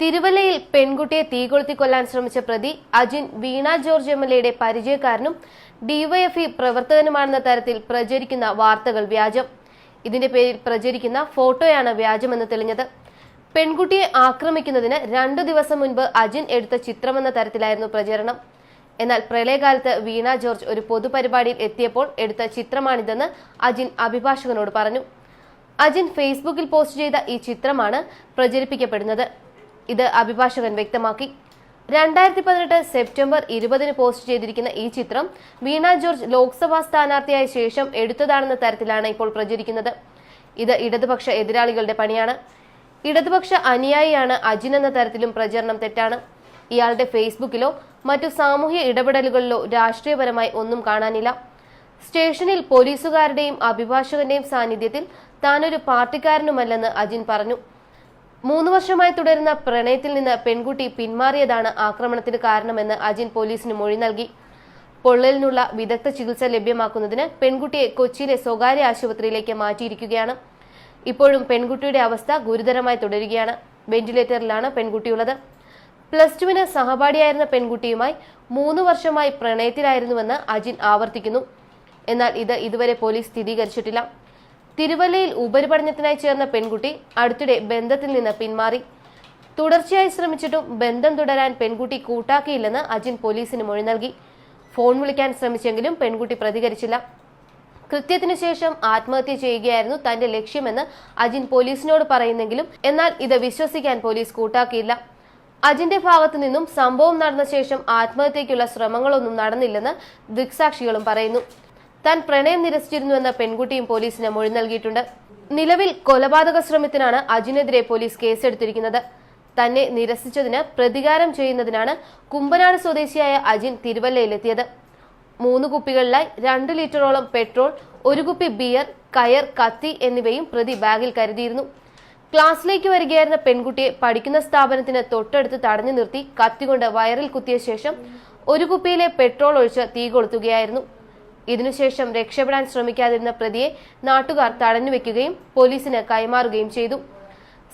തിരുവല്ലയിൽ പെൺകുട്ടിയെ തീകൊളുത്തി കൊല്ലാൻ ശ്രമിച്ച പ്രതി അജിൻ വീണ ജോർജ് എം എൽ എയുടെ പരിചയക്കാരനും ഡിവൈഎഫ്ഇ പ്രവർത്തകനുമാണെന്ന തരത്തിൽ പ്രചരിക്കുന്ന വാർത്തകൾ വ്യാജം. ഇതിന്റെ പേരിൽ പ്രചരിക്കുന്ന ഫോട്ടോയാണ് വ്യാജമെന്ന് തെളിഞ്ഞത്. പെൺകുട്ടിയെ ആക്രമിക്കുന്നതിന് രണ്ടു ദിവസം മുൻപ് അജിൻ എടുത്ത ചിത്രമെന്ന തരത്തിലായിരുന്നു പ്രചരണം. എന്നാൽ പ്രളയകാലത്ത് വീണ ജോർജ് ഒരു പൊതുപരിപാടിയിൽ എത്തിയപ്പോൾ എടുത്ത ചിത്രമാണിതെന്ന് അജിൻ അഭിഭാഷകനോട് പറഞ്ഞു. അജിൻ ഫേസ്ബുക്കിൽ പോസ്റ്റ് ചെയ്ത ഈ ചിത്രമാണ് പ്രചരിപ്പിക്കപ്പെടുന്നത്. ഇത് അഭിഭാഷകൻ വ്യക്തമാക്കി. രണ്ടായിരത്തി പതിനെട്ട് സെപ്റ്റംബർ ഇരുപതിന് പോസ്റ്റ് ചെയ്തിരിക്കുന്ന ഈ ചിത്രം വീണ ജോർജ് ലോക്സഭാ സ്ഥാനാർത്ഥിയായ ശേഷം എടുത്തതാണെന്ന തരത്തിലാണ് ഇപ്പോൾ പ്രചരിക്കുന്നത്. ഇത് ഇടതുപക്ഷ എതിരാളികളുടെ പണിയാണ്. ഇടതുപക്ഷ അനുയായിയാണ് അജിൻ എന്ന തരത്തിലും പ്രചരണം തെറ്റാണ്. ഇയാളുടെ ഫേസ്ബുക്കിലോ മറ്റു സാമൂഹ്യ ഇടപെടലുകളിലോ രാഷ്ട്രീയപരമായി ഒന്നും കാണാനില്ല. സ്റ്റേഷനിൽ പോലീസുകാരുടെയും അഭിഭാഷകന്റെയും സാന്നിധ്യത്തിൽ താനൊരു പാർട്ടിക്കാരനുമല്ലെന്ന് അജിൻ പറഞ്ഞു. മൂന്ന് വർഷമായി തുടരുന്ന പ്രണയത്തിൽ നിന്ന് പെൺകുട്ടി പിന്മാറിയതാണ് ആക്രമണത്തിന് കാരണമെന്ന് അജിൻ പോലീസിന് മൊഴി നൽകി. പൊള്ളലിനുള്ള വിദഗ്ധ ചികിത്സ ലഭ്യമാക്കുന്നതിന് പെൺകുട്ടിയെ കൊച്ചിയിലെ സ്വകാര്യ ആശുപത്രിയിലേക്ക് മാറ്റിയിരിക്കുകയാണ്. ഇപ്പോഴും പെൺകുട്ടിയുടെ അവസ്ഥ ഗുരുതരമായി തുടരുകയാണ്. വെന്റിലേറ്ററിലാണ് പെൺകുട്ടിയുള്ളത്. പ്ലസ് ടുവിന് സഹപാഠിയായിരുന്ന പെൺകുട്ടിയുമായി മൂന്ന് വർഷമായി പ്രണയത്തിലായിരുന്നുവെന്ന് അജിൻ ആവർത്തിക്കുന്നു. എന്നാൽ ഇത് ഇതുവരെ പോലീസ് സ്ഥിരീകരിച്ചിട്ടില്ല. തിരുവല്ലയിൽ ഉപരിപഠനത്തിനായി ചേർന്ന പെൺകുട്ടി അടുത്തിടെ ബന്ധത്തിൽ നിന്ന് പിന്മാറി. തുടർച്ചയായി ശ്രമിച്ചിട്ടും ബന്ധം തുടരാൻ പെൺകുട്ടി കൂട്ടാക്കിയില്ലെന്ന് അജിൻ പോലീസിന് മൊഴി നൽകി. ഫോൺ വിളിക്കാൻ ശ്രമിച്ചെങ്കിലും പെൺകുട്ടി പ്രതികരിച്ചില്ല. കൃത്യത്തിനു ശേഷം ആത്മഹത്യ ചെയ്യുകയായിരുന്നു തന്റെ ലക്ഷ്യമെന്ന് അജിൻ പോലീസിനോട് പറയുന്നെങ്കിലും എന്നാൽ ഇത് വിശ്വസിക്കാൻ പോലീസ് കൂട്ടാക്കിയില്ല. അജിന്റെ ഭാഗത്തു നിന്നും സംഭവം നടന്ന ശേഷം ആത്മഹത്യയ്ക്കുള്ള ശ്രമങ്ങളൊന്നും നടന്നില്ലെന്ന് ദൃക്സാക്ഷികളും പറയുന്നു. താൻ പ്രണയം നിരസിച്ചിരുന്നുവെന്ന പെൺകുട്ടിയും പോലീസിന് മൊഴി നൽകിയിട്ടുണ്ട്. നിലവിൽ കൊലപാതക ശ്രമത്തിനാണ് അജിനെതിരെ പോലീസ് കേസെടുത്തിരിക്കുന്നത്. തന്നെ നിരസിച്ചതിന് പ്രതികാരം ചെയ്യുന്നതിനാണ് കുമ്പനാട് സ്വദേശിയായ അജിൻ തിരുവല്ലയിലെത്തിയത്. മൂന്ന് കുപ്പികളിലായി രണ്ട് ലിറ്ററോളം പെട്രോൾ ഒരു കുപ്പി ബിയർ കയർ കത്തി എന്നിവയും പ്രതി ബാഗിൽ കരുതിയിരുന്നു. ക്ലാസ്സിലേക്ക് വരികയായിരുന്ന പെൺകുട്ടിയെ പഠിക്കുന്ന സ്ഥാപനത്തിന് തൊട്ടടുത്ത് തടഞ്ഞു നിർത്തി കത്തികൊണ്ട് വയറിൽ കുത്തിയ ശേഷം ഒരു കുപ്പിയിലെ പെട്രോൾ ഒഴിച്ച് തീ കൊളുത്തുകയായിരുന്നു. ഇതിനുശേഷം രക്ഷപ്പെടാൻ ശ്രമിക്കാതിരുന്ന പ്രതിയെ നാട്ടുകാർ തടഞ്ഞുവെക്കുകയും പോലീസിന് കൈമാറുകയും ചെയ്തു.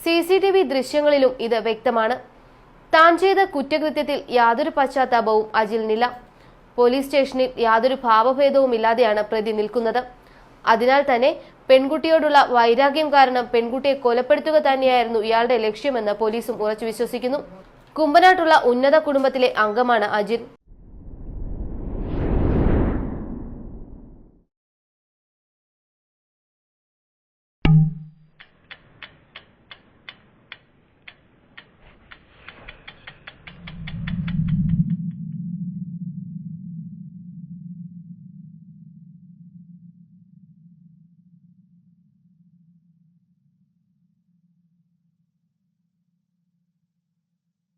സി സി ടി വി ദൃശ്യങ്ങളിലും ഇത് വ്യക്തമാണ്. താൻ ചെയ്ത കുറ്റകൃത്യത്തിൽ യാതൊരു പശ്ചാത്താപവും അജിലിനില്ല. പോലീസ് സ്റ്റേഷനിൽ യാതൊരു ഭാവഭേദവും ഇല്ലാതെയാണ് പ്രതി നിൽക്കുന്നത്. അതിനാൽ തന്നെ പെൺകുട്ടിയോടുള്ള വൈരാഗ്യം കാരണം പെൺകുട്ടിയെ കൊലപ്പെടുത്തുക തന്നെയായിരുന്നു ഇയാളുടെ ലക്ഷ്യമെന്ന് പോലീസും ഉറച്ചു വിശ്വസിക്കുന്നു. കുമ്പനാട്ടുള്ള ഉന്നത കുടുംബത്തിലെ അംഗമാണ് അജിൻ